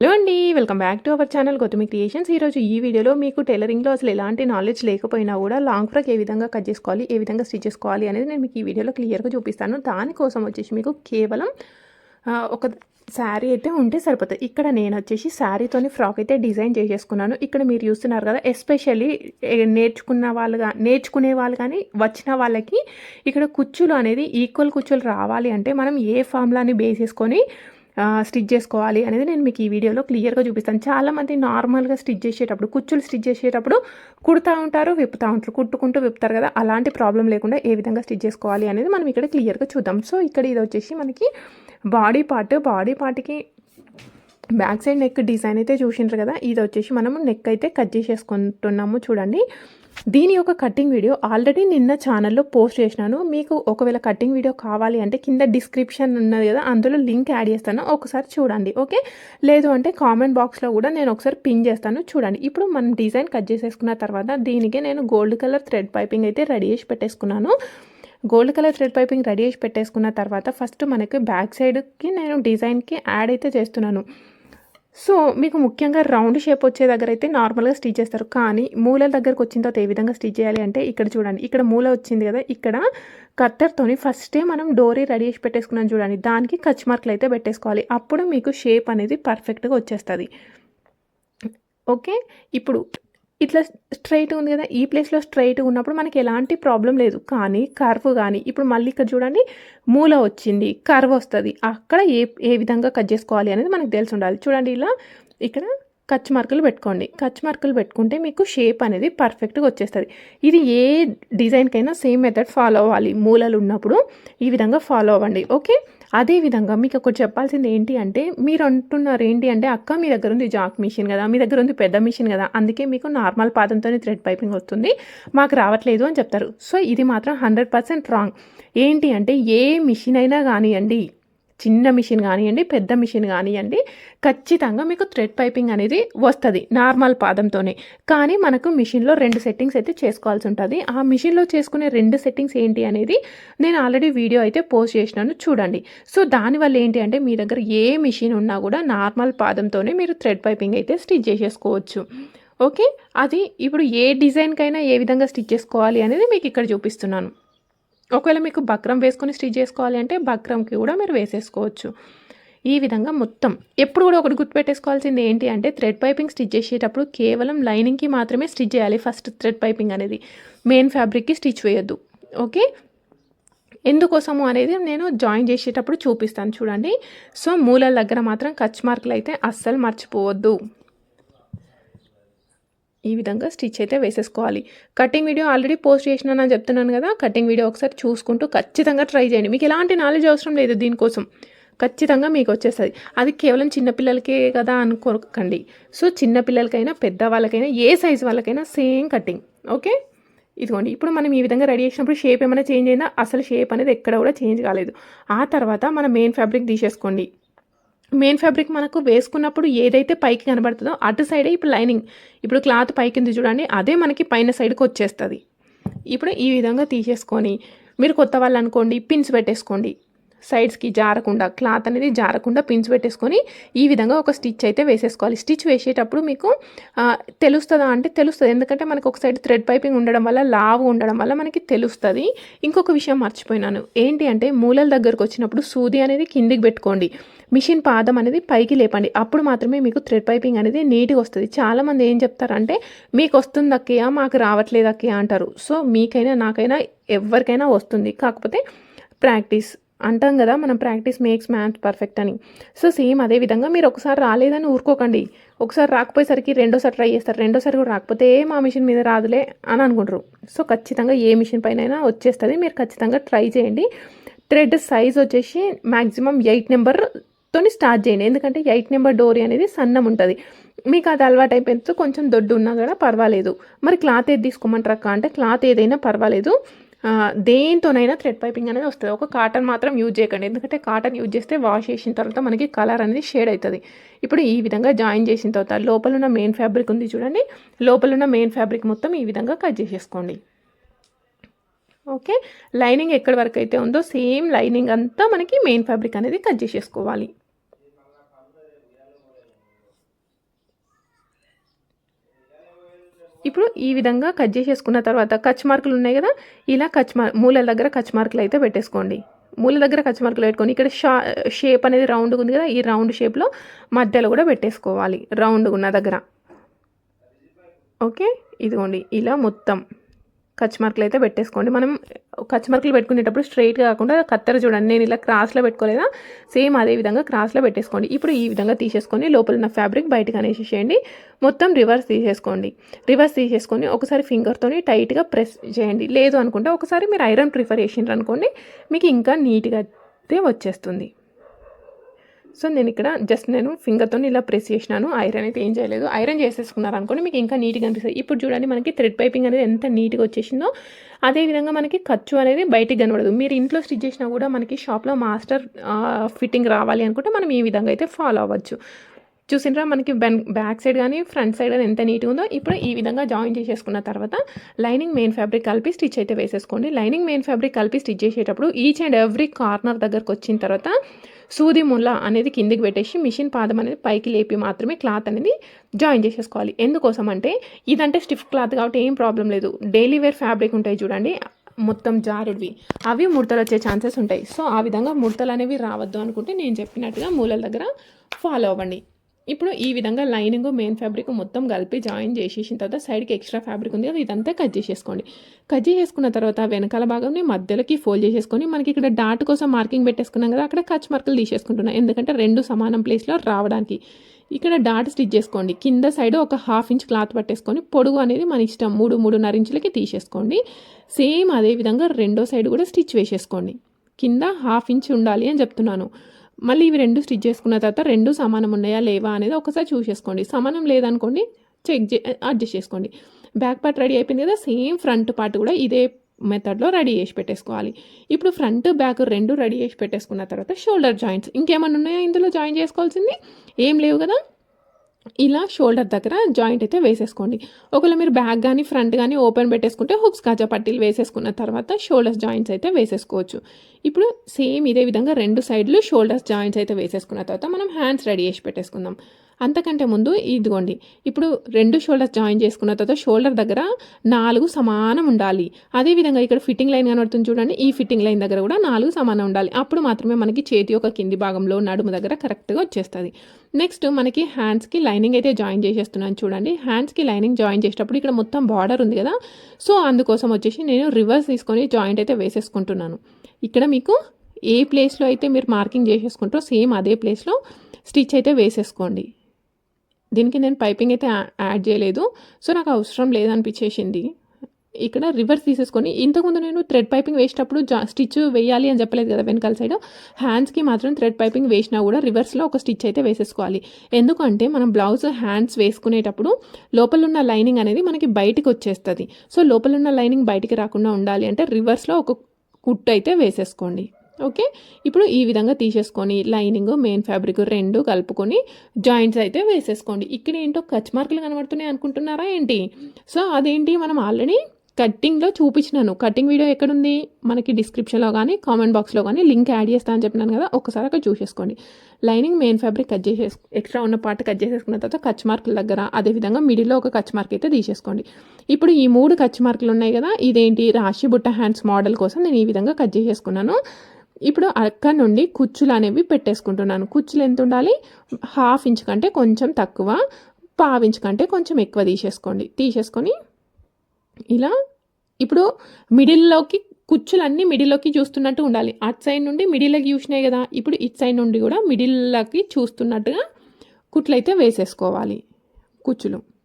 Hello అండి welcome back to our channel Gautami creations ఈరోజు ఈ వీడియోలో మీకు టైలరింగ్లో అసలు ఎలాంటి నాలెడ్జ్ లేకపోయినా కూడా లాంగ్ ఫ్రాక్ ఏ విధంగా కట్ చేసుకోవాలి ఏ విధంగా స్టిచ్ చేసుకోవాలి అనేది నేను మీకు ఈ వీడియోలో క్లియర్గా చూపిస్తాను. దానికోసం వచ్చేసి మీకు కేవలం ఒక శారీ అయితే ఉంటే సరిపోతుంది. ఇక్కడ నేను వచ్చేసి శారీతోని ఫ్రాక్ అయితే డిజైన్ చేసేసుకున్నాను. ఇక్కడ మీరు చూస్తున్నారు కదా ఎస్పెషల్లీ నేర్చుకున్న వాళ్ళుగా నేర్చుకునే వాళ్ళు కానీ వచ్చిన వాళ్ళకి ఇక్కడ కుచ్చులు అనేది ఈక్వల్ కుచ్చులు రావాలి అంటే మనం ఏ ఫార్ములాని బేస్ చేసుకొని స్టిచ్ చేసుకోవాలి అనేది నేను మీకు ఈ వీడియోలో క్లియర్గా చూపిస్తాను. చాలామంది నార్మల్గా స్టిచ్ చేసేటప్పుడు కుచ్చులు స్టిచ్ చేసేటప్పుడు కుడుతూ ఉంటారు విప్పుతూ ఉంటారు కుట్టుకుంటూ విప్పుతారు కదా. అలాంటి ప్రాబ్లం లేకుండా ఏ విధంగా స్టిచ్ చేసుకోవాలి అనేది మనం ఇక్కడ క్లియర్గా చూద్దాం. సో ఇక్కడ ఇది వచ్చేసి మనకి బాడీ పార్ట్. బాడీ పార్ట్కి బ్యాక్ సైడ్ నెక్ డిజైన్ అయితే చూసిండ్రు కదా. ఇది వచ్చేసి మనము నెక్ అయితే కట్ చేసేసుకుంటున్నాము చూడండి. దీని యొక్క కటింగ్ వీడియో ఆల్రెడీ నిన్న ఛానల్లో పోస్ట్ చేసినాను. మీకు ఒకవేళ కటింగ్ వీడియో కావాలి అంటే కింద డిస్క్రిప్షన్ ఉన్నది కదా అందులో లింక్ యాడ్ చేస్తాను. ఒకసారి చూడండి ఓకే లేదు అంటే కామెంట్ బాక్స్లో కూడా నేను ఒకసారి పిన్ చేస్తాను. చూడండి ఇప్పుడు మనం డిజైన్ కట్ చేసేసుకున్న తర్వాత దీనికి నేను గోల్డ్ కలర్ థ్రెడ్ పైపింగ్ అయితే రెడీ చేసి పెట్టేసుకున్నాను. Gold colour thread piping ready చేసి పెట్టేసుకున్న తర్వాత ఫస్ట్ మనకి బ్యాక్ సైడ్కి నేను డిజైన్కి యాడ్ అయితే చేస్తున్నాను. సో మీకు ముఖ్యంగా రౌండ్ షేప్ వచ్చే దగ్గర అయితే నార్మల్గా స్టిచ్ చేస్తారు. కానీ మూలల దగ్గరకు వచ్చిన తర్వాత ఏ విధంగా స్టిచ్ చేయాలి అంటే ఇక్కడ చూడండి. ఇక్కడ మూల వచ్చింది కదా ఇక్కడ కట్టర్తోని ఫస్టే మనం డోరీ రెడీ చేసి పెట్టేసుకున్నాం చూడండి. దానికి కచ్ మార్కులు అయితే పెట్టేసుకోవాలి. అప్పుడు మీకు షేప్ అనేది పర్ఫెక్ట్గా వచ్చేస్తుంది. ఓకే? ఇప్పుడు ఇట్లా స్ట్రైట్ ఉంది కదా ఈ ప్లేస్లో స్ట్రైట్ ఉన్నప్పుడు మనకి ఎలాంటి ప్రాబ్లం లేదు. కానీ కర్వ్ కానీ ఇప్పుడు మళ్ళీ ఇక్కడ చూడండి మూల వచ్చింది కర్వ్ వస్తుంది. అక్కడ ఏ ఏ విధంగా కట్ చేసుకోవాలి అనేది మనకు తెలిసి ఉండాలి. చూడండి ఇలా ఇక్కడ కచ్ మార్కులు పెట్టుకోండి. కచ్ మార్కులు పెట్టుకుంటే మీకు షేప్ అనేది పర్ఫెక్ట్గా వచ్చేస్తుంది. ఇది ఏ డిజైన్కైనా సేమ్ మెథడ్ ఫాలో అవ్వాలి. మూలలు ఉన్నప్పుడు ఈ విధంగా ఫాలో అవ్వండి. ఓకే అదే విధంగా మీకు ఒకటి చెప్పాల్సింది ఏంటి అంటే మీరు అంటున్నారు ఏంటి అంటే అక్క మీ దగ్గర ఉంది జాక్ మిషన్ కదా మీ దగ్గర ఉంది పెద్ద మిషన్ కదా అందుకే మీకు నార్మల్ పాదంతోనే థ్రెడ్ పైపింగ్ వస్తుంది మాకు రావట్లేదు అని చెప్తారు. సో ఇది మాత్రం హండ్రెడ్ పర్సెంట్ రాంగ్. ఏంటి అంటే ఏ మిషన్ అయినా కానివ్వండి చిన్న మిషన్ కానివ్వండి పెద్ద మిషన్ కానివ్వండి ఖచ్చితంగా మీకు థ్రెడ్ పైపింగ్ అనేది వస్తుంది నార్మల్ పాదంతోనే. కానీ మనకు మిషన్లో రెండు సెట్టింగ్స్ అయితే చేసుకోవాల్సి ఉంటుంది. ఆ మిషన్లో చేసుకునే రెండు సెట్టింగ్స్ ఏంటి అనేది నేను ఆల్రెడీ వీడియో అయితే పోస్ట్ చేసినాను చూడండి. సో దానివల్ల ఏంటి అంటే మీ దగ్గర ఏ మిషన్ ఉన్నా కూడా నార్మల్ పాదంతోనే మీరు థ్రెడ్ పైపింగ్ అయితే స్టిచ్ చేసేసుకోవచ్చు. ఓకే? అది ఇప్పుడు ఏ డిజైన్కైనా ఏ విధంగా స్టిచ్ చేసుకోవాలి అనేది మీకు ఇక్కడ చూపిస్తున్నాను. ఒకవేళ మీకు బక్రం వేసుకొని స్టిచ్ చేసుకోవాలి అంటే బక్రంకి కూడా మీరు వేసేసుకోవచ్చు. ఈ విధంగా మొత్తం ఎప్పుడు కూడా ఒకటి గుర్తుపెట్టేసుకోవాల్సింది ఏంటి అంటే థ్రెడ్ పైపింగ్ స్టిచ్ చేసేటప్పుడు కేవలం లైనింగ్కి మాత్రమే స్టిచ్ చేయాలి. ఫస్ట్ థ్రెడ్ పైపింగ్ అనేది మెయిన్ ఫ్యాబ్రిక్కి స్టిచ్ వేయొద్దు. ఓకే? ఎందుకోసము అనేది నేను జాయిన్ చేసేటప్పుడు చూపిస్తాను చూడండి. సో మూలల దగ్గర మాత్రం కచ్ మార్కులు అయితే అస్సలు మర్చిపోవద్దు. ఈ విధంగా స్టిచ్ అయితే వేసేసుకోవాలి. కటింగ్ వీడియో ఆల్రెడీ పోస్ట్ చేసినానని చెప్తున్నాను కదా కటింగ్ వీడియో ఒకసారి చూసుకుంటూ ఖచ్చితంగా ట్రై చేయండి. మీకు ఎలాంటి నాలెడ్జ్ అవసరం లేదు దీనికోసం. ఖచ్చితంగా మీకు వచ్చేస్తుంది. అది కేవలం చిన్నపిల్లలకే కదా అనుకోకండి సో చిన్నపిల్లలకైనా పెద్దవాళ్ళకైనా ఏ సైజ్ వాళ్ళకైనా సేమ్ కటింగ్. ఓకే? ఇదిగోండి. ఇప్పుడు మనం ఈ విధంగా రెడీ చేసినప్పుడు షేప్ ఏమైనా చేంజ్ అయిందా? అసలు షేప్ అనేది ఎక్కడ కూడా చేంజ్ కాలేదు. ఆ తర్వాత మన మెయిన్ ఫ్యాబ్రిక్ తీసేసుకోండి. మెయిన్ ఫ్యాబ్రిక్ మనకు వేసుకున్నప్పుడు ఏదైతే పైకి కనబడుతుందో అటు సైడే ఇప్పుడు లైనింగ్. ఇప్పుడు క్లాత్ పైకి ఉంది చూడండి అదే మనకి పైన సైడ్కి వచ్చేస్తుంది. ఇప్పుడు ఈ విధంగా తీసేసుకొని మీరు కొత్త వాళ్ళు అనుకోండి పిన్స్ పెట్టేసుకోండి. సైడ్స్కి జారకుండా క్లాత్ అనేది జారకుండా పిన్స్ పెట్టేసుకొని ఈ విధంగా ఒక స్టిచ్ అయితే వేసేసుకోవాలి. స్టిచ్ వేసేటప్పుడు మీకు తెలుస్తుందా అంటే తెలుస్తుంది. ఎందుకంటే మనకు ఒక సైడ్ థ్రెడ్ పైపింగ్ ఉండడం వల్ల లావు ఉండడం వల్ల మనకి తెలుస్తుంది. ఇంకొక విషయం మర్చిపోయినాను. ఏంటి అంటే మూలల దగ్గరకు వచ్చినప్పుడు సూది అనేది కిందికి పెట్టుకోండి. మిషన్ పాదం అనేది పైకి లేపండి. అప్పుడు మాత్రమే మీకు థ్రెడ్ పైపింగ్ అనేది నీట్గా వస్తుంది. చాలామంది ఏం చెప్తారంటే మీకు వస్తుంది అక్కయ్య? మాకు రావట్లేదు అక్కయ్య అంటారు. సో మీకైనా నాకైనా ఎవరికైనా వస్తుంది. కాకపోతే ప్రాక్టీస్ అంటాం కదా మనం ప్రాక్టీస్ మేక్స్ మ్యాథ్ పర్ఫెక్ట్ అని. సో సేమ్ అదే విధంగా మీరు ఒకసారి రాలేదని ఊరుకోకండి. ఒకసారి రాకపోయేసరికి రెండోసారి ట్రై చేస్తారు. రెండోసారి కూడా రాకపోతే మా మిషన్ మీద రాదులే అని అనుకుంటారు. సో ఖచ్చితంగా ఏ మిషన్ పైన అయినా వచ్చేస్తుంది. మీరు ఖచ్చితంగా ట్రై చేయండి. థ్రెడ్ సైజ్ వచ్చేసి మ్యాక్సిమం ఎయిట్ నెంబర్ తోని స్టార్ట్ చేయండి. ఎందుకంటే ఎయిట్ నెంబర్ డోరీ అనేది సన్నం ఉంటుంది. మీకు అది అలవాటు అయిపోతే కొంచెం దొడ్డు ఉన్నా కూడా పర్వాలేదు. మరి క్లాత్ ఏది తీసుకోమంటారక్క అంటే క్లాత్ ఏదైనా పర్వాలేదు. దేంతోనైనా థ్రెడ్ పైపింగ్ అనేది వస్తుంది. ఒక కాటన్ మాత్రం యూజ్ చేయకండి. ఎందుకంటే కాటన్ యూజ్ చేస్తే వాష్ చేసిన తర్వాత మనకి కలర్ అనేది షేడ్ అవుతుంది ఇప్పుడు ఈ విధంగా జాయిన్ చేసిన తర్వాత లోపల ఉన్న మెయిన్ ఫ్యాబ్రిక్ ఉంది చూడండి. లోపల ఉన్న మెయిన్ ఫ్యాబ్రిక్ మొత్తం ఈ విధంగా కట్ చేసేసుకోండి. ఓకే లైనింగ్ ఎక్కడి వరకు అయితే ఉందో సేమ్ లైనింగ్ అంతా మనకి మెయిన్ ఫ్యాబ్రిక్ అనేది కట్ చేసేసుకోవాలి. ఇప్పుడు ఈ విధంగా కట్ చేసేసుకున్న తర్వాత కచ్ మార్కులు ఉన్నాయి కదా ఇలా కచ్ మార్ మూలల దగ్గర కచ్ మార్కులు అయితే పెట్టేసుకోండి. మూల దగ్గర కచ్ మార్కులు పెట్టుకొని ఇక్కడ షా షేప్ అనేది రౌండ్గా ఉంది కదా ఈ రౌండ్ షేప్లో మధ్యలో కూడా పెట్టేసుకోవాలి రౌండ్గా ఉన్న దగ్గర. ఓకే? ఇదిగోండి ఇలా మొత్తం. కచ్ మార్కులు అయితే పెట్టేసుకోండి. మనం కచ్ మార్కులు పెట్టుకునేటప్పుడు స్ట్రైట్గా కాకుండా కత్తెర చూడండి. నేను ఇలా క్రాస్లో పెట్టుకోలేదా సేమ్ అదే విధంగా క్రాస్లో పెట్టేసుకోండి. ఇప్పుడు ఈ విధంగా తీసేసుకొని లోపల ఉన్న ఫ్యాబ్రిక్ బయటకు అనేసేసేయండి. మొత్తం రివర్స్ తీసేసుకోండి. రివర్స్ తీసేసుకొని ఒకసారి ఫింగర్తోని టైట్గా ప్రెస్ చేయండి. లేదు అనుకుంటే ఒకసారి మీరు ఐరన్ ప్రిఫర్ చేసిండ్రు అనుకోండి. మీకు ఇంకా నీట్గా అయితే వచ్చేస్తుంది. సో నేను ఇక్కడ జస్ట్ నేను ఫింగర్తో ఇలా ప్రెస్ చేసినాను. ఐరన్ అయితే ఏం చేయలేదు. ఐరన్ చేసేసుకున్నారు అనుకోండి మీకు ఇంకా నీట్గా అనిపిస్తుంది. ఇప్పుడు చూడండి మనకి థ్రెడ్ పైపింగ్ అనేది ఎంత నీట్గా వచ్చేసిందో అదేవిధంగా మనకి ఖర్చు అనేది బయటికి కనబడదు. మీరు ఇంట్లో స్టిచ్ చేసినా కూడా మనకి షాప్లో మాస్టర్ ఫిట్టింగ్ రావాలి అనుకుంటే మనం ఈ విధంగా అయితే ఫాలో అవ్వచ్చు. చూసిండ్రా మనకి బెన్ బ్యాక్ సైడ్ కానీ ఫ్రంట్ సైడ్ కానీ ఎంత నీట్గా ఉందో ఇప్పుడు ఈ విధంగా జాయిన్ చేసేసుకున్న తర్వాత లైనింగ్ మెయిన్ ఫ్యాబ్రిక్ కలిపి స్టిచ్ అయితే వేసేసుకోండి. లైనింగ్ మెయిన్ ఫ్యాబ్రిక్ కలిపి స్టిచ్ చేసేటప్పుడు ఈచ్ అండ్ ఎవ్రీ కార్నర్ దగ్గరకు వచ్చిన తర్వాత సూది ముల్ల అనేది కిందికి పెట్టేసి మిషన్ పాదం అనేది పైకి లేపి మాత్రమే క్లాత్ అనేది జాయిన్ చేసేసుకోవాలి. ఎందుకోసం అంటే ఇదంటే స్టిఫ్ క్లాత్ కాబట్టి ఏం ప్రాబ్లం లేదు. డైలీ వేర్ ఫ్యాబ్రిక్ ఉంటాయి చూడండి మొత్తం జారుడివి. అవి ముడతలు వచ్చే ఛాన్సెస్ ఉంటాయి. సో ఆ విధంగా ముడతలు అనేవి రావద్దు అనుకుంటే నేను చెప్పినట్టుగా మూలల దగ్గర ఫాలో అవ్వండి. ఇప్పుడు ఈ విధంగా లైనింగ్ మెయిన్ ఫ్యాబ్రిక్ మొత్తం కలిపి జాయిన్ చేసేసిన తర్వాత సైడ్కి ఎక్స్ట్రా ఫ్యాబ్రిక్ ఉంది కదా ఇదంతా కట్ చేసేసుకోండి. కట్ చేసేసుకున్న తర్వాత వెనకాల భాగంని మధ్యలోకి ఫోల్డ్ చేసేసుకొని మనకి ఇక్కడ డాట్ కోసం మార్కింగ్ పెట్టేసుకున్నాం కదా అక్కడ కచ్ మార్కులు తీసేసుకుంటున్నాం. ఎందుకంటే రెండు సమానం ప్లేస్లో రావడానికి. ఇక్కడ డాట్ స్టిచ్ చేసుకోండి. కింద సైడ్ ఒక హాఫ్ ఇంచ్ క్లాత్ పట్టేసుకొని పొడుగు అనేది మన ఇష్టం మూడు మూడున్నర ఇంచులకి తీసేసుకోండి. సేమ్ అదే విధంగా రెండో సైడ్ కూడా స్టిచ్ వేసేసుకోండి. కింద హాఫ్ ఇంచ్ ఉండాలి అని చెప్తున్నాను. మళ్ళీ ఇవి రెండు స్టిచ్ చేసుకున్న తర్వాత రెండు సమానం ఉన్నాయా లేవా అనేది ఒకసారి చూసేసుకోండి సమానం లేదనుకోండి చెక్ చే అడ్జస్ట్ చేసుకోండి. బ్యాక్ పార్ట్ రెడీ అయిపోయింది కదా సేమ్ ఫ్రంట్ పార్ట్ కూడా ఇదే మెథడ్లో రెడీ చేసి పెట్టేసుకోవాలి. ఇప్పుడు ఫ్రంట్ బ్యాక్ రెండు రెడీ చేసి పెట్టేసుకున్న తర్వాత షోల్డర్ జాయింట్స్ ఇంకేమన్నా ఉన్నాయా ఇందులో జాయిన్ చేసుకోవాల్సింది? ఏం లేవు కదా? ఇలా షోల్డర్ దగ్గర జాయింట్ అయితే వేసేసుకోండి. ఒకవేళ మీరు బ్యాక్ కానీ ఫ్రంట్ కానీ ఓపెన్ పెట్టేసుకుంటే హుక్స్ కాజా పట్టీలు వేసేసుకున్న తర్వాత షోల్డర్స్ జాయింట్స్ అయితే వేసేసుకోవచ్చు. ఇప్పుడు సేమ్ ఇదే విధంగా రెండు సైడ్లు షోల్డర్స్ జాయింట్స్ అయితే వేసేసుకున్న తర్వాత మనం హ్యాండ్స్ రెడీ చేసి పెట్టేసుకుందాం. అంతకంటే ముందు ఇదిగోండి ఇప్పుడు రెండు షోల్డర్స్ జాయిన్ చేసుకున్న తర్వాత షోల్డర్ దగ్గర నాలుగు సమానం ఉండాలి. అదేవిధంగా ఇక్కడ ఫిట్టింగ్ లైన్ కనబడుతుంది చూడండి ఈ ఫిట్టింగ్ లైన్ దగ్గర కూడా నాలుగు సమానం ఉండాలి. అప్పుడు మాత్రమే మనకి చేతి యొక్క కింది భాగంలో నడుము దగ్గర కరెక్ట్గా వచ్చేస్తుంది. నెక్స్ట్ మనకి హ్యాండ్స్కి లైనింగ్ అయితే జాయిన్ చేసేస్తున్నాను చూడండి. హ్యాండ్స్కి లైనింగ్ జాయిన్ చేసేటప్పుడు ఇక్కడ మొత్తం బార్డర్ ఉంది కదా సో అందుకోసం వచ్చేసి నేను రివర్స్ తీసుకొని జాయింట్ అయితే వేసేసుకుంటున్నాను. ఇక్కడ మీకు ఏ ప్లేస్లో అయితే మీరు మార్కింగ్ చేసేసుకుంటారో సేమ్ అదే ప్లేస్లో స్టిచ్ అయితే వేసేసుకోండి. దీనికి నేను పైపింగ్ అయితే యా- యాడ్ చేయలేదు. సో నాకు అవసరం లేదనిపించేసింది. ఇక్కడ రివర్స్ తీసేసుకొని ఇంతకుముందు నేను థ్రెడ్ పైపింగ్ వేసేటప్పుడు జా స్టిచ్ వేయాలి అని చెప్పలేదు కదా వెనకాల సైడ్. హ్యాండ్స్కి మాత్రం థ్రెడ్ పైపింగ్ వేసినా కూడా రివర్స్లో ఒక స్టిచ్ అయితే వేసేసుకోవాలి. ఎందుకంటే మనం బ్లౌజ్ హ్యాండ్స్ వేసుకునేటప్పుడు లోపల ఉన్న లైనింగ్ అనేది మనకి బయటికి వచ్చేస్తుంది. సో లోపల ఉన్న లైనింగ్ బయటికి రాకుండా ఉండాలి అంటే రివర్స్లో ఒక కుట్టు అయితే వేసేసుకోండి. ఓకే? ఇప్పుడు ఈ విధంగా తీసేసుకొని లైనింగ్ మెయిన్ ఫ్యాబ్రిక్ రెండు కలుపుకొని జాయింట్స్ అయితే వేసేసుకోండి. ఇక్కడ ఏంటో కచ్ మార్కులు కనబడుతున్నాయి అనుకుంటున్నారా ఏంటి? సో అదేంటి? మనం ఆల్రెడీ కట్టింగ్లో చూపించినాను. కటింగ్ వీడియో ఎక్కడుంది? మనకి డిస్క్రిప్షన్లో కానీ కామెంట్ బాక్స్లో కానీ లింక్ యాడ్ చేస్తా అని చెప్పినాను కదా ఒకసారి అక్కడ చూసేసుకోండి. లైనింగ్ మెయిన్ ఫ్యాబ్రిక్ కట్ చేసే ఎక్స్ట్రా ఉన్న పార్ట్ కట్ చేసేసుకున్న తర్వాత కచ్ మార్కుల దగ్గర అదేవిధంగా మిడిల్లో ఒక కచ్ మార్క్ అయితే తీసేసుకోండి. ఇప్పుడు ఈ మూడు కచ్ మార్కులు ఉన్నాయి కదా ఇదేంటి? రాశి బుట్ట హ్యాండ్స్ మోడల్ కోసం నేను ఈ విధంగా కట్ చేసేసుకున్నాను. ఇప్పుడు అక్కడ నుండి కుచ్చులు అనేవి పెట్టేసుకుంటున్నాను. కుచ్చులు ఎంత ఉండాలి? హాఫ్ ఇంచ్ కంటే కొంచెం తక్కువ పావు ఇంచ్ కంటే కొంచెం ఎక్కువ తీసేసుకోండి. తీసేసుకొని ఇలా ఇప్పుడు మిడిల్లోకి కుచ్చులన్నీ మిడిల్లోకి చూస్తున్నట్టు ఉండాలి. అటు సైడ్ నుండి మిడిల్లోకి చూసినాయి కదా ఇప్పుడు ఇటు సైడ్ నుండి కూడా మిడిల్లోకి చూస్తున్నట్టుగా కుట్లయితే వేసేసుకోవాలి కుచ్చులు.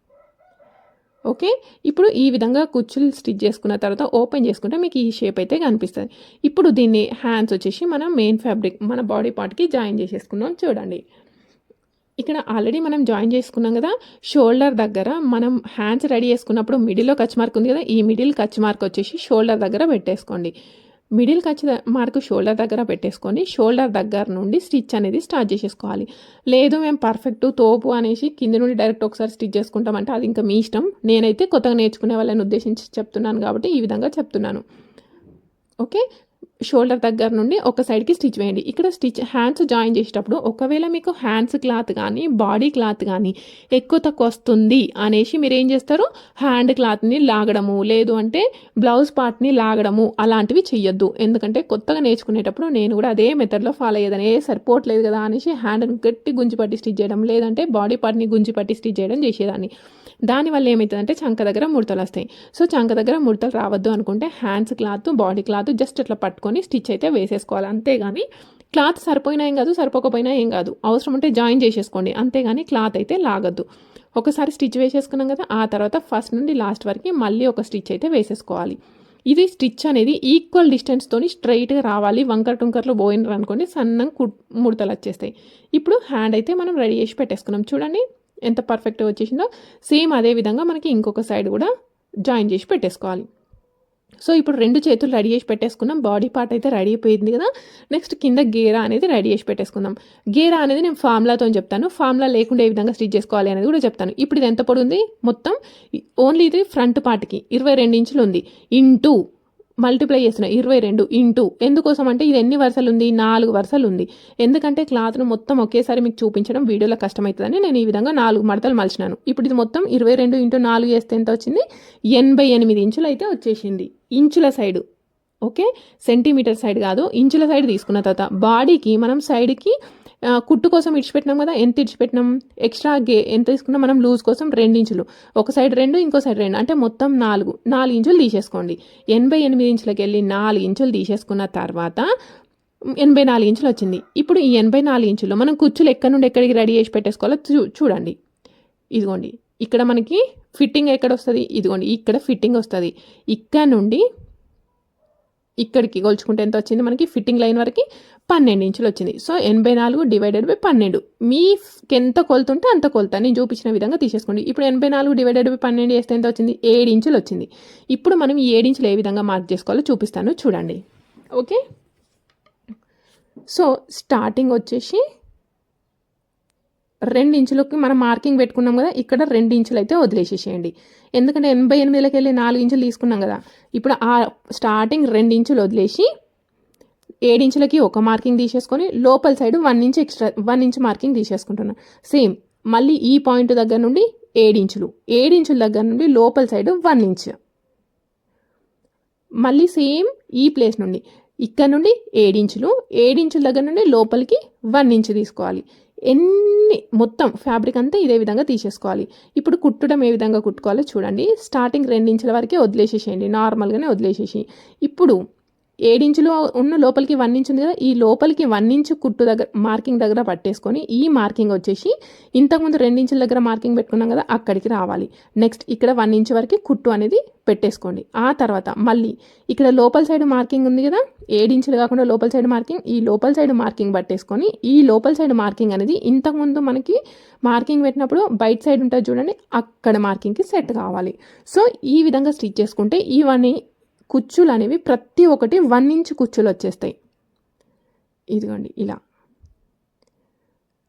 ఓకే? ఇప్పుడు ఈ విధంగా కుచ్చులు స్టిచ్ చేసుకున్న తర్వాత ఓపెన్ చేసుకుంటే మీకు ఈ షేప్ అయితే కనిపిస్తుంది. ఇప్పుడు దీన్ని హ్యాండ్స్ వచ్చేసి మనం మెయిన్ ఫ్యాబ్రిక్ మన బాడీ పార్ట్కి జాయిన్ చేసేసుకున్నాం చూడండి. ఇక్కడ ఆల్రెడీ మనం జాయిన్ చేసుకున్నాం కదా షోల్డర్ దగ్గర మనం హ్యాండ్స్ రెడీ చేసుకున్నప్పుడు మిడిల్లో కచ్ మార్క్ ఉంది కదా ఈ మిడిల్ కచ్ మార్క్ వచ్చేసి షోల్డర్ దగ్గర పెట్టేసుకోండి. మిడిల్ కచ్ మార్కు మార్క్ షోల్డర్ దగ్గర పెట్టేసుకొని షోల్డర్ దగ్గర నుండి స్టిచ్ అనేది స్టార్ట్ చేసేసుకోవాలి. లేదు మేము పర్ఫెక్ట్ తోపు అనేసి కింద నుండి డైరెక్ట్ ఒకసారి స్టిచ్ చేసుకుంటామంటే అది ఇంకా మీ ఇష్టం. నేనైతే కొత్తగా నేర్చుకునే వాళ్ళని ఉద్దేశించి చెప్తున్నాను కాబట్టి ఈ విధంగా చెప్తున్నాను. ఓకే? షోల్డర్ దగ్గర నుండి ఒక సైడ్కి స్టిచ్ వేయండి. ఇక్కడ స్టిచ్ హ్యాండ్స్ జాయిన్ చేసేటప్పుడు ఒకవేళ మీకు హ్యాండ్స్ క్లాత్ కానీ బాడీ క్లాత్ కానీ ఎక్కువ తక్కువ వస్తుంది అనేసి మీరు ఏం చేస్తారు? హ్యాండ్ క్లాత్ని లాగడము. లేదు అంటే బ్లౌజ్ పార్ట్ని లాగడము. అలాంటివి చెయ్యొద్దు. ఎందుకంటే కొత్తగా నేర్చుకునేటప్పుడు నేను కూడా అదే మెథడ్లో ఫాలో అయ్యేదని ఏ సరిపోవట్లేదు కదా అనేసి హ్యాండ్ని గట్టి గుంజి పట్టి స్టిచ్ చేయడం లేదంటే బాడీ పార్ట్ని గుంజి పట్టి స్టిచ్ చేయడం చేసేదాన్ని. దానివల్ల ఏమవుతుందంటే చంక దగ్గర ముడతలు వస్తాయి. సో చంక దగ్గర ముడతలు రావద్దు అనుకుంటే hands cloth body cloth just అట్లా పట్టుకొని స్టిచ్ అయితే వేసేసుకోవాలి. అంతేగాని క్లాత్ సరిపోయినా ఏం కాదు సరిపోకపోయినా ఏం కాదు. అవసరం ఉంటే జాయిన్ చేసేసుకోండి. అంతేగాని క్లాత్ అయితే లాగద్దు. ఒకసారి స్టిచ్ వేసేసుకున్నాం కదా ఆ తర్వాత ఫస్ట్ నుండి లాస్ట్ వరకు మళ్ళీ ఒక స్టిచ్ అయితే వేసేసుకోవాలి. ఇది స్టిచ్ అనేది ఈక్వల్ డిస్టెన్స్తోని స్ట్రైట్గా రావాలి. వంకర టుంకర్లో పోయినారు అనుకోండి సన్నం కు ముడతలు వచ్చేస్తాయి. ఇప్పుడు హ్యాండ్ అయితే మనం రెడీ చేసి పెట్టేసుకున్నాం. చూడండి. ఎంత పర్ఫెక్ట్గా వచ్చేసిందో సేమ్ అదే విధంగా మనకి ఇంకొక సైడ్ కూడా జాయిన్ చేసి పెట్టేసుకోవాలి. సో ఇప్పుడు రెండు చేతులు రెడీ చేసి పెట్టేసుకున్నాం. బాడీ పార్ట్ అయితే రెడీ అయిపోయింది కదా. నెక్స్ట్ కింద గేరా అనేది రెడీ చేసి పెట్టేసుకుందాం. గేరా అనేది నేను ఫార్ములాతో చెప్తాను. ఫార్ములా లేకుండా ఏ విధంగా స్టిచ్ చేసుకోవాలి అనేది కూడా చెప్తాను. ఇప్పుడు ఇది ఎంత పొడుంది? మొత్తం ఓన్లీ ఇది ఫ్రంట్ పార్ట్కి ఇరవై రెండు ఇంచులు ఉంది. ఇంటూ మల్టిప్లై చేసిన ఇరవై రెండు ఇంటూ. ఎందుకోసం అంటే ఇది ఎన్ని వరుసలు ఉంది నాలుగు వరుసలు ఉంది ఎందుకంటే క్లాత్ను మొత్తం ఒకేసారి మీకు చూపించడం వీడియోలో కష్టమవుతుందని నేను ఈ విధంగా నాలుగు మడతలు మలిచినాను. ఇప్పుడు ఇది మొత్తం ఇరవై రెండు ఇంటూ నాలుగు వేస్తే ఎంత వచ్చింది? ఎనభై ఎనిమిది ఇంచులు అయితే వచ్చేసింది. ఇంచుల సైడు. ఓకే? సెంటీమీటర్ సైడ్ కాదు ఇంచుల సైడ్ తీసుకున్న తర్వాత బాడీకి మనం సైడ్కి కుట్టు కోసం ఇడిచిపెట్టినాం కదా ఎంత ఇడిచిపెట్టినాం? ఎక్స్ట్రా గే ఎంత తీసుకున్నాం మనం లూజ్ కోసం రెండు ఇంచులు. ఒక సైడ్ రెండు ఇంకో సైడ్ రెండు. అంటే మొత్తం నాలుగు నాలుగు ఇంచులు తీసేసుకోండి. ఎనభై ఎనిమిది ఇంచులకు వెళ్ళి నాలుగు ఇంచులు తీసేసుకున్న తర్వాత ఎనభై నాలుగు ఇంచులు వచ్చింది. ఇప్పుడు ఈ ఎనభై నాలుగు ఇంచులు మనం కుచ్చులు ఎక్కడి నుండి ఎక్కడికి రెడీ చేసి పెట్టేసుకోవాలో చూ చూడండి. ఇదిగోండి. ఇక్కడ మనకి ఫిట్టింగ్ ఎక్కడ వస్తుంది? ఇదిగోండి ఇక్కడ ఫిట్టింగ్ వస్తుంది. ఇక్కడ నుండి ఇక్కడికి కొలుచుకుంటే ఎంత వచ్చింది? మనకి ఫిట్టింగ్ లైన్ వరకు పన్నెండు ఇంచులు వచ్చింది. సో ఎనభై నాలుగు డివైడెడ్ బై పన్నెండు. మీకు ఎంత కొలుతుంటే అంత కొలుతా. నేను చూపించిన విధంగా తీసేసుకోండి. ఇప్పుడు ఎనభై నాలుగు డివైడెడ్ బై పన్నెండు వేస్తే ఎంత వచ్చింది? ఏడు ఇంచులు వచ్చింది. ఇప్పుడు మనం ఈ ఏడు ఇంచులు ఏ విధంగా మార్క్ చేసుకోవాలో చూపిస్తాను. చూడండి. ఓకే? సో స్టార్టింగ్ వచ్చేసి రెండు ఇంచులకి మనం మార్కింగ్ పెట్టుకున్నాం కదా ఇక్కడ రెండు ఇంచులు అయితే వదిలేసేసేయండి. ఎందుకంటే ఎనభై ఎనిమిదిలోకి వెళ్ళి నాలుగు ఇంచులు తీసుకున్నాం కదా ఇప్పుడు ఆ స్టార్టింగ్ రెండు ఇంచులు వదిలేసి ఏడించులకి ఒక మార్కింగ్ తీసేసుకొని లోపల side one inch extra one inch marking తీసేసుకుంటున్నాను same మళ్ళీ ఈ పాయింట్ దగ్గర నుండి ఏడు ఇంచులు దగ్గర నుండి లోపల సైడ్ వన్ ఇంచ్ మళ్ళీ సేమ్ ఈ ప్లేస్ నుండి ఇక్కడ నుండి ఏడించులు ఏడించుల దగ్గర నుండి లోపలికి వన్ ఇంచ్ తీసుకోవాలి. ఎన్ని మొత్తం ఫ్యాబ్రిక్ అంతా ఇదే విధంగా తీసేసుకోవాలి. ఇప్పుడు కుట్టడం ఏ విధంగా కుట్టుకోవాలో చూడండి. స్టార్టింగ్ రెండించుల వరకే వదిలేసేసేయండి. నార్మల్గానే వదిలేసేసి ఇప్పుడు ఏడించులు ఉన్న లోపలికి వన్ ఇంచ్ ఉంది కదా ఈ లోపలికి వన్ ఇంచ్ కుట్టు దగ్గర మార్కింగ్ దగ్గర పట్టేసుకొని ఈ మార్కింగ్ వచ్చేసి ఇంతకుముందు రెండించుల దగ్గర మార్కింగ్ పెట్టుకున్నాం కదా అక్కడికి రావాలి. నెక్స్ట్ ఇక్కడ వన్ ఇంచ్ వరకు కుట్టు అనేది పెట్టేసుకోండి. ఆ తర్వాత మళ్ళీ ఇక్కడ లోపల సైడ్ మార్కింగ్ ఉంది కదా ఏడించులు కాకుండా లోపల సైడ్ మార్కింగ్ ఈ లోపల సైడ్ మార్కింగ్ పట్టేసుకొని ఈ లోపల సైడ్ మార్కింగ్ అనేది ఇంతకుముందు మనకి మార్కింగ్ పెట్టినప్పుడు బయట సైడ్ ఉంటుంది చూడండి అక్కడ మార్కింగ్కి సెట్ కావాలి. సో ఈ విధంగా స్టిచ్ చేసుకుంటే ఇవన్నీ కుచ్చులు అనేవి ప్రతి ఒక్కటి వన్ ఇంచ్ కుచ్చులు వచ్చేస్తాయి. ఇదిగోండి ఇలా.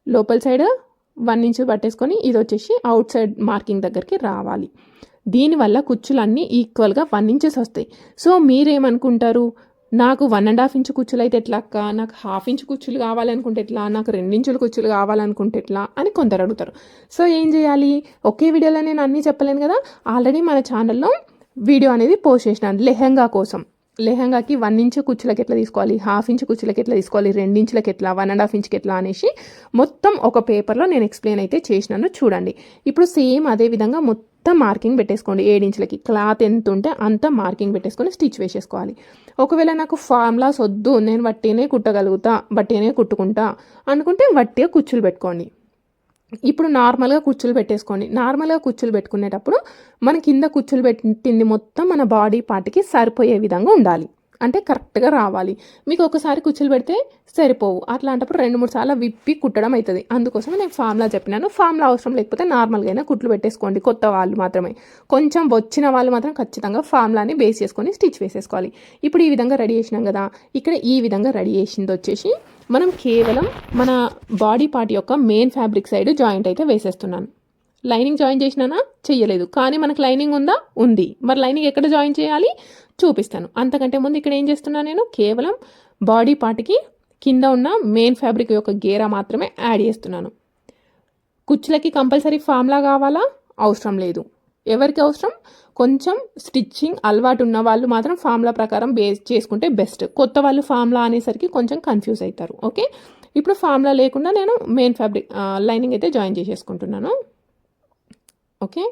లోపల సైడ్ వన్ ఇంచ్ పట్టేసుకొని ఇది వచ్చేసి అవుట్ సైడ్ మార్కింగ్ దగ్గరికి రావాలి. దీనివల్ల కుచ్చులన్నీ ఈక్వల్గా వన్ ఇంచెస్ వస్తాయి. సో మీరేమనుకుంటారు? నాకు వన్ అండ్ హాఫ్ ఇంచ్ కుచ్చులు అయితే ఎట్లా అక్క? నాకు హాఫ్ ఇంచ్ కుచ్చులు కావాలనుకుంటే ఎట్లా? నాకు రెండించుల కుచ్చులు కావాలనుకుంటే ఎట్లా? అని కొందరు అడుగుతారు. సో ఏం చేయాలి? ఒకే వీడియోలో నేను అన్నీ చెప్పలేను కదా? ఆల్రెడీ మన ఛానల్లో వీడియో అనేది పోస్ట్ చేసినాను. లెహంగా కోసం. లెహంగాకి వన్ ఇంచ్ కుచ్చులకి ఎట్లా తీసుకోవాలి? హాఫ్ ఇంచ్ కుచ్చులకి ఎట్లా తీసుకోవాలి? రెండు ఇంచులకి ఎట్లా? వన్ అండ్ హాఫ్ ఇంచ్కి ఎట్లా అనేసి మొత్తం ఒక పేపర్లో నేను ఎక్స్ప్లెయిన్ అయితే చేసినాను. చూడండి. ఇప్పుడు సేమ్ అదే విధంగా మొత్తం మార్కింగ్ పెట్టేసుకోండి. ఏడించులకి క్లాత్ ఎంత ఉంటే అంత మార్కింగ్ పెట్టేసుకొని స్టిచ్ వేసేసుకోవాలి. ఒకవేళ నాకు ఫార్ములాస్ వద్దు నేను వట్టినే కుట్టగలుగుతా వట్టినే కుట్టుకుంటా అనుకుంటే వట్టిగా కుచ్చులు పెట్టుకోండి. ఇప్పుడు నార్మల్గా కుచ్చులు పెట్టేసుకోండి. నార్మల్గా కుచ్చులు పెట్టుకునేటప్పుడు మన కింద కుచ్చులు పెట్టింది మొత్తం మన బాడీ పార్ట్కి సరిపోయే విధంగా ఉండాలి. అంటే కరెక్ట్గా రావాలి. మీకు ఒకసారి కుచ్చులు పెడితే సరిపోవు. అట్లాంటప్పుడు రెండు మూడు సార్లు విప్పి కుట్టడం అవుతుంది అందుకోసం నేను ఫామ్లా చెప్పినాను. ఫామ్లా అవసరం లేకపోతే నార్మల్గా అయినా కుట్లు పెట్టేసుకోండి. కొత్త వాళ్ళు మాత్రమే. కొంచెం వచ్చిన వాళ్ళు మాత్రం ఖచ్చితంగా ఫామ్లాని బేస్ చేసుకొని స్టిచ్ వేసేసుకోవాలి. ఇప్పుడు ఈ విధంగా రెడీ చేసినాం కదా. ఇక్కడ ఈ విధంగా రెడీ చేసింది వచ్చేసి మనం కేవలం మన బాడీ పార్ట్ యొక్క మెయిన్ ఫ్యాబ్రిక్ సైడ్ జాయింట్ అయితే వేసేస్తున్నాను. లైనింగ్ జాయిన్ చేసినానా? చెయ్యలేదు. కానీ మనకు లైనింగ్ ఉందా? ఉంది. మరి లైనింగ్ ఎక్కడ జాయిన్ చేయాలి? చూపిస్తాను. అంతకంటే ముందు ఇక్కడ ఏం చేస్తున్నాను నేను? కేవలం బాడీ పార్ట్కి కింద ఉన్న మెయిన్ ఫ్యాబ్రిక్ యొక్క గేరా మాత్రమే యాడ్ చేస్తున్నాను. కుచ్చులకి కంపల్సరీ ఫామ్లా కావాలా? అవసరం లేదు. ఎవరికి అవసరం? కొంచెం స్టిచ్చింగ్ అలవాటు ఉన్న వాళ్ళు మాత్రం ఫామ్లా ప్రకారం బేస్ చేసుకుంటే బెస్ట్. కొత్త వాళ్ళు ఫామ్లా అనేసరికి కొంచెం కన్ఫ్యూజ్ అవుతారు ఓకే? ఇప్పుడు ఫామ్లా లేకుండా నేను మెయిన్ ఫ్యాబ్రిక్ లైనింగ్ అయితే జాయిన్ చేసేసుకుంటున్నాను. ఓకే?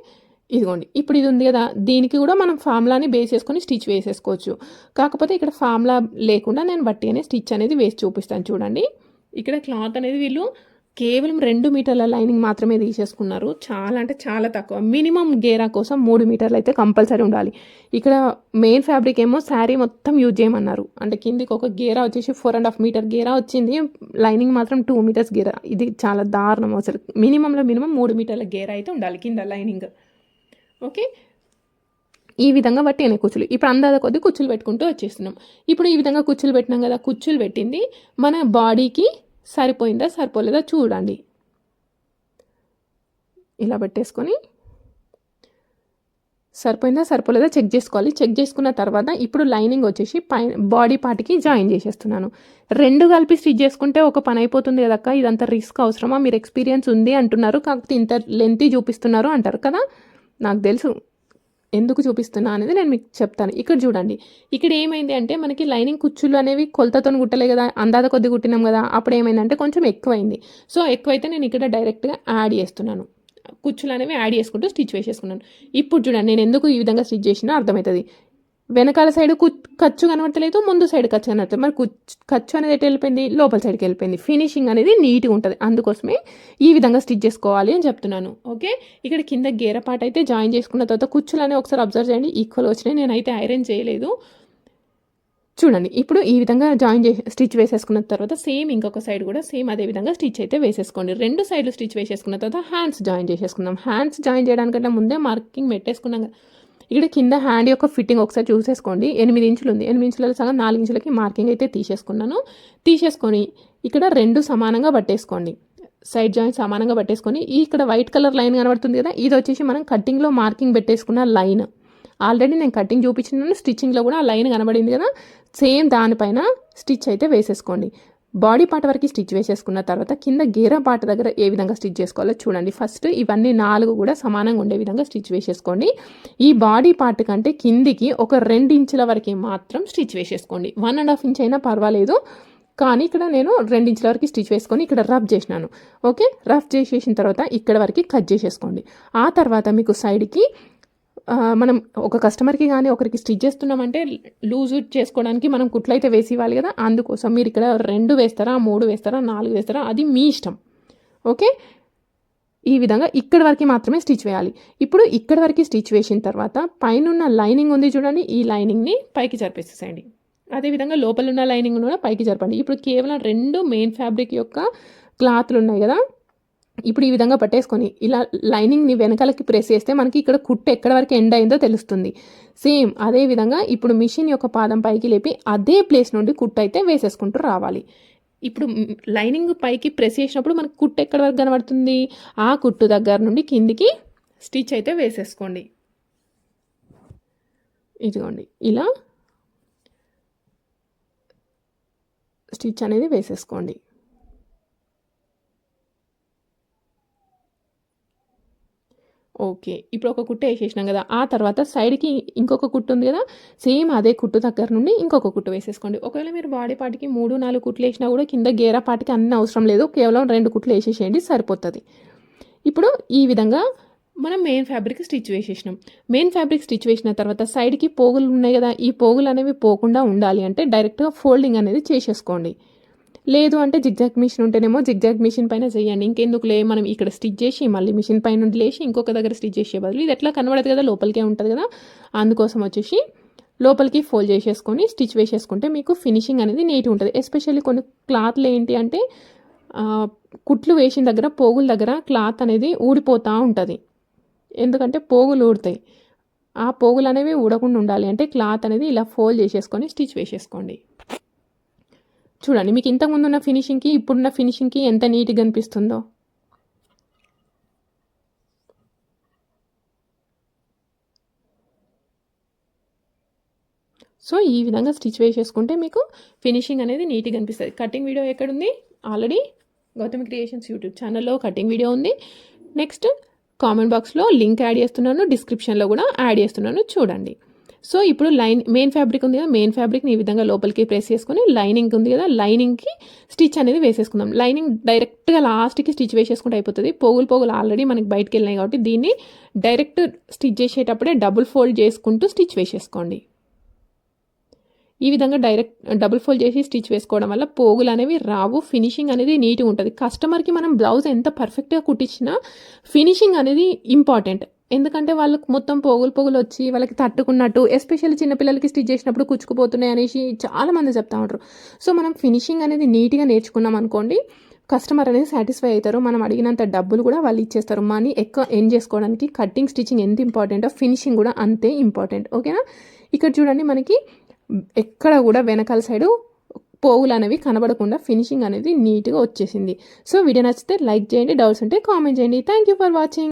ఇదిగోండి ఇప్పుడు ఇది ఉంది కదా దీనికి కూడా మనం ఫామ్లాని బేస్ చేసుకొని స్టిచ్ వేసేసుకోవచ్చు. కాకపోతే ఇక్కడ ఫామ్లా లేకుండా నేను బట్టి అనే స్టిచ్ అనేది వేసి చూపిస్తాను చూడండి. ఇక్కడ క్లాత్ అనేది వీళ్ళు కేవలం రెండు మీటర్ల లైనింగ్ మాత్రమే తీసేసుకున్నారు. చాలా అంటే చాలా తక్కువ. మినిమం గేరా కోసం మూడు మీటర్లు అయితే కంపల్సరీ ఉండాలి. ఇక్కడ మెయిన్ ఫ్యాబ్రిక్ ఏమో శారీ మొత్తం యూజ్ చేయమన్నారు. అంటే కిందికి ఒక గేరా వచ్చేసి ఫోర్ అండ్ హాఫ్ మీటర్ గేరా వచ్చింది. లైనింగ్ మాత్రం టూ మీటర్స్ గేరా. ఇది చాలా దారుణం అసలు. మినిమంలో మినిమం మూడు మీటర్ల గేరా అయితే ఉండాలి కింద లైనింగ్. ఓకే? ఈ విధంగా బట్టి అనే కుచ్చులు. ఇప్పుడు అందాద కొద్ది కుచ్చులు పెట్టుకుంటూ వచ్చేస్తున్నాం. ఇప్పుడు ఈ విధంగా కుచ్చులు పెట్టినాం కదా కుచ్చులు పెట్టింది. మన బాడీకి సరిపోయిందా సరిపోలేదా చూడండి. ఇలా పెట్టేసుకొని సరిపోయిందా సరిపోలేదా చెక్ చేసుకోవాలి. చెక్ చేసుకున్న తర్వాత ఇప్పుడు లైనింగ్ వచ్చేసి పై బాడీ పార్ట్కి జాయిన్ చేసేస్తున్నాను. రెండు కలిపి స్టిచ్ చేసుకుంటే ఒక పని అయిపోతుంది కదక్క? ఇదంతా రిస్క్ అవసరమా? మీరు ఎక్స్పీరియన్స్ ఉంది అంటున్నారు. కాకపోతే ఇంత లెంతీ చూపిస్తున్నారు అంటారు కదా? నాకు తెలుసు. ఎందుకు చూపిస్తున్నా అనేది నేను మీకు చెప్తాను. ఇక్కడ చూడండి. ఇక్కడ ఏమైంది అంటే మనకి లైనింగ్ కుచ్చులు అనేవి కొలతతో కుట్టలే కదా. అందాద కొద్ది కుట్టినాం కదా. అప్పుడు ఏమైందంటే కొంచెం ఎక్కువైంది. సో ఎక్కువైతే నేను ఇక్కడ డైరెక్ట్గా యాడ్ చేస్తున్నాను. కుచ్చులు అనేవి యాడ్ చేసుకుంటూ స్టిచ్ వేసేసుకున్నాను. ఇప్పుడు చూడండి నేను ఎందుకు ఈ విధంగా స్టిచ్ చేసినా అర్థమవుతుంది. వెనకాల సైడ్కు ఖర్చు కనబడతలేదు ముందు సైడ్ ఖర్చు కనబడతలేదు. మరి కుచ్ ఖర్చు అనేది ఎటు వెళ్ళిపోయింది? లోపల సైడ్కి వెళ్ళిపోయింది. ఫినిషింగ్ అనేది నీట్గా ఉంటుంది. అందుకోసమే ఈ విధంగా స్టిచ్ చేసుకోవాలి అని చెప్తున్నాను. ఓకే? ఇక్కడ కింద గేర పాట అయితే జాయిన్ చేసుకున్న తర్వాత కుచ్చులు అనేవి ఒకసారి అబ్జర్వ్ చేయండి. ఈక్వల్ వచ్చినాయి. నేనైతే ఐరన్ చేయలేదు. చూడండి. ఇప్పుడు ఈ విధంగా జాయిన్ చేసి స్టిచ్ వేసేసుకున్న తర్వాత సేమ్ ఇంకొక సైడ్ కూడా సేమ్ అదే విధంగా స్టిచ్ అయితే వేసేసుకోండి. రెండు సైడ్లు స్టిచ్ వేసేసుకున్న తర్వాత హ్యాండ్స్ జాయిన్ చేసేసుకుందాం. హ్యాండ్స్ జాయిన్ చేయడానికంటే ముందే మార్కింగ్ పెట్టేసుకున్నాం ఇక్కడ కింద హ్యాండ్ యొక్క ఫిట్టింగ్ ఒకసారి చూసేసుకోండి. ఎనిమిది ఇంచులు ఉంది ఎనిమిది ఇంచుల సగం నాలుగు ఇంచులకి మార్కింగ్ అయితే తీసేసుకున్నాను. తీసేసుకొని ఇక్కడ రెండు సమానంగా పట్టేసుకోండి. సైడ్ జాయింట్ సమానంగా పట్టేసుకొని ఈ ఇక్కడ వైట్ కలర్ లైన్ కనబడుతుంది కదా ఇది వచ్చేసి మనం కటింగ్లో మార్కింగ్ పెట్టేసుకున్న లైన్ ఆల్రెడీ నేను కటింగ్ చూపించినాను స్టిచ్చింగ్లో కూడా ఆ లైన్ కనబడింది కదా. సేమ్ దానిపైన స్టిచ్ అయితే వేసేసుకోండి. బాడీ పార్ట్ వరకు స్టిచ్ వేసేసుకున్న తర్వాత కింద గేరా పార్ట్ దగ్గర ఏ విధంగా స్టిచ్ చేసుకోవాలో చూడండి. ఫస్ట్ ఇవన్నీ నాలుగు కూడా సమానంగా ఉండే విధంగా స్టిచ్ వేసేసుకోండి. ఈ బాడీ పార్ట్ కంటే కిందికి ఒక రెండు ఇంచుల వరకు మాత్రం స్టిచ్ వేసేసుకోండి. వన్ అండ్ హాఫ్ ఇంచ్ అయినా పర్వాలేదు కానీ ఇక్కడ నేను రెండించుల వరకు స్టిచ్ వేసుకొని ఇక్కడ రఫ్ చేసినాను. ఓకే? రఫ్ చేసేసిన తర్వాత ఇక్కడ వరకు కట్ చేసేసుకోండి. ఆ తర్వాత మీకు సైడ్కి మనం ఒక కస్టమర్కి కానీ ఒకరికి స్టిచ్ చేస్తున్నామంటే లూజ్ చేసుకోవడానికి మనం కుట్లు అయితే వేసి ఇవ్వాలి కదా. అందుకోసం మీరు ఇక్కడ రెండు వేస్తారా మూడు వేస్తారా నాలుగు వేస్తారా అది మీ ఇష్టం. ఓకే? ఈ విధంగా ఇక్కడ వరకు మాత్రమే స్టిచ్ వేయాలి. ఇప్పుడు ఇక్కడ వరకు స్టిచ్ వేసిన తర్వాత పైన ఉన్న లైనింగ్ ఉంది చూడండి. ఈ లైనింగ్ని పైకి జరిపేసేసేయండి. అదేవిధంగా లోపల ఉన్న లైనింగ్ కూడా పైకి జరపండి. ఇప్పుడు కేవలం రెండు మెయిన్ ఫ్యాబ్రిక్ యొక్క క్లాత్లు ఉన్నాయి కదా. ఇప్పుడు ఈ విధంగా పట్టేసుకొని ఇలా లైనింగ్ని వెనకాలకి ప్రెస్ చేస్తే మనకి ఇక్కడ కుట్టు ఎక్కడ వరకు ఎండ్ అయిందో తెలుస్తుంది. సేమ్ అదే విధంగా ఇప్పుడు మిషన్ యొక్క పాదం పైకి లేపి అదే ప్లేస్ నుండి కుట్టు అయితే వేసేసుకుంటూ రావాలి. ఇప్పుడు లైనింగ్ పైకి ప్రెస్ చేసినప్పుడు మనకు కుట్టు ఎక్కడ వరకు కనబడుతుంది? ఆ కుట్టు దగ్గర నుండి కిందికి స్టిచ్ అయితే వేసేసుకోండి. ఇదిగోండి ఇలా స్టిచ్ అనేది వేసేసుకోండి. ఓకే. ఇప్పుడు ఒక కుట్టు వేసేసినాం కదా ఆ తర్వాత సైడ్కి ఇంకొక కుట్టు ఉంది కదా సేమ్ అదే కుట్టు దగ్గర నుండి ఇంకొక కుట్టు వేసేసుకోండి. ఒకవేళ మీరు బాడీ పార్ట్కి మూడు నాలుగు కుట్లు వేసినా కూడా కింద గేరా పార్ట్కి అన్ని అవసరం లేదు కేవలం రెండు కుట్లు వేసేసేయండి సరిపోతుంది. ఇప్పుడు ఈ విధంగా మనం మెయిన్ ఫ్యాబ్రిక్ స్టిచ్ వేసేసినాం. మెయిన్ ఫ్యాబ్రిక్ స్టిచ్ వేసిన తర్వాత సైడ్కి పోగులు ఉన్నాయి కదా ఈ పోగులు అనేవి పోకుండా ఉండాలి అంటే డైరెక్ట్గా ఫోల్డింగ్ అనేది చేసేసుకోండి. లేదు అంటే జిగ్జాగ్ మిషన్ ఉంటేనేమో జిగ్జాగ్ మిషన్ పైన చేయండి. ఇంకెందుకు లే మనం ఇక్కడ స్టిచ్ చేసి మళ్ళీ మిషన్ పైన నుండి లేచి ఇంకొక దగ్గర స్టిచ్ చేసే బదులు ఇది ఎట్లా కనబడదు కదా లోపలికే ఉంటుంది కదా. అందుకోసం వచ్చేసి లోపలికి ఫోల్డ్ చేసేసుకొని స్టిచ్ వేసేసుకుంటే మీకు ఫినిషింగ్ అనేది నీట్ ఉంటుంది. ఎస్పెషల్లీ కొన్ని క్లాత్లు ఏంటి అంటే కుట్లు వేసిన దగ్గర పోగుల దగ్గర క్లాత్ అనేది ఊడిపోతూ ఉంటుంది. ఎందుకంటే పోగులు ఊడతాయి. ఆ పోగులు అనేవి ఊడకుండా ఉండాలి అంటే క్లాత్ అనేది ఇలా ఫోల్డ్ చేసేసుకొని స్టిచ్ వేసేసుకోండి. చూడండి మీకు ఇంతకుముందు ఉన్న ఫినిషింగ్కి ఇప్పుడున్న ఫినిషింగ్కి ఎంత నీట్గా అనిపిస్తుందో. సో ఈ విధంగా స్టిచ్ వేసేసుకుంటే మీకు ఫినిషింగ్ అనేది నీట్గా అనిపిస్తుంది. కటింగ్ వీడియో ఎక్కడుంది? ఆల్రెడీ గౌతమ్ క్రియేషన్స్ యూట్యూబ్ ఛానల్లో కటింగ్ వీడియో ఉంది. నెక్స్ట్ కామెంట్ బాక్స్లో లింక్ యాడ్ చేస్తున్నాను డిస్క్రిప్షన్లో కూడా యాడ్ చేస్తున్నాను చూడండి. సో ఇప్పుడు లైన్ మెయిన్ ఫ్యాబ్రిక్ ఉంది కదా మెయిన్ ఫ్యాబ్రిక్ని ఈ విధంగా లోపలికి ప్రెస్ చేసుకుని లైనింగ్ ఉంది కదా లైనింగ్కి స్టిచ్ అనేది వేసేసుకుందాం. లైనింగ్ డైరెక్ట్గా లాస్ట్కి స్టిచ్ వేసేసుకుంటే అయిపోతుంది. పోగులు పోగులు ఆల్రెడీ మనకి బయటకు వెళ్ళినాయి కాబట్టి దీన్ని డైరెక్ట్ స్టిచ్ చేసేటప్పుడే డబుల్ ఫోల్డ్ చేసుకుంటూ స్టిచ్ వేసేసుకోండి. ఈ విధంగా డైరెక్ట్ డబుల్ ఫోల్డ్ చేసి స్టిచ్ వేసుకోవడం వల్ల పోగులు అనేవి రావు ఫినిషింగ్ అనేది నీట్గా ఉంటుంది. కస్టమర్కి మనం బ్లౌజ్ ఎంత పర్ఫెక్ట్గా కుట్టించినా ఫినిషింగ్ అనేది ఇంపార్టెంట్ ఎందుకంటే వాళ్ళకు మొత్తం పోగులు పోగులు వచ్చి వాళ్ళకి తట్టుకున్నట్టు ఎస్పెషల్లీ చిన్నపిల్లలకి స్టిచ్ చేసినప్పుడు కుచ్చుకుపోతున్నాయి అనేసి చాలా మంది చెప్తా ఉంటారు. సో మనం ఫినిషింగ్ అనేది నీట్గా నేర్చుకున్నాం అనుకోండి కస్టమర్ అనేది సాటిస్ఫై అవుతారు. మనం అడిగినంత డబ్బులు కూడా వాళ్ళు ఇచ్చేస్తారు. మనీ ఎక్కువ ఎన్ చేసుకోవడానికి కట్టింగ్ స్టిచ్చింగ్ ఎంత ఇంపార్టెంటో ఫినిషింగ్ కూడా అంతే ఇంపార్టెంట్ ఓకేనా ఇక్కడ చూడండి మనకి ఎక్కడ కూడా వెనకాల సైడు పోగులు అనేవి కనబడకుండా ఫినిషింగ్ అనేది నీట్గా వచ్చేసింది. సో వీడియో నచ్చితే లైక్ చేయండి డౌట్స్ ఉంటే కామెంట్ చేయండి. Thank you for watching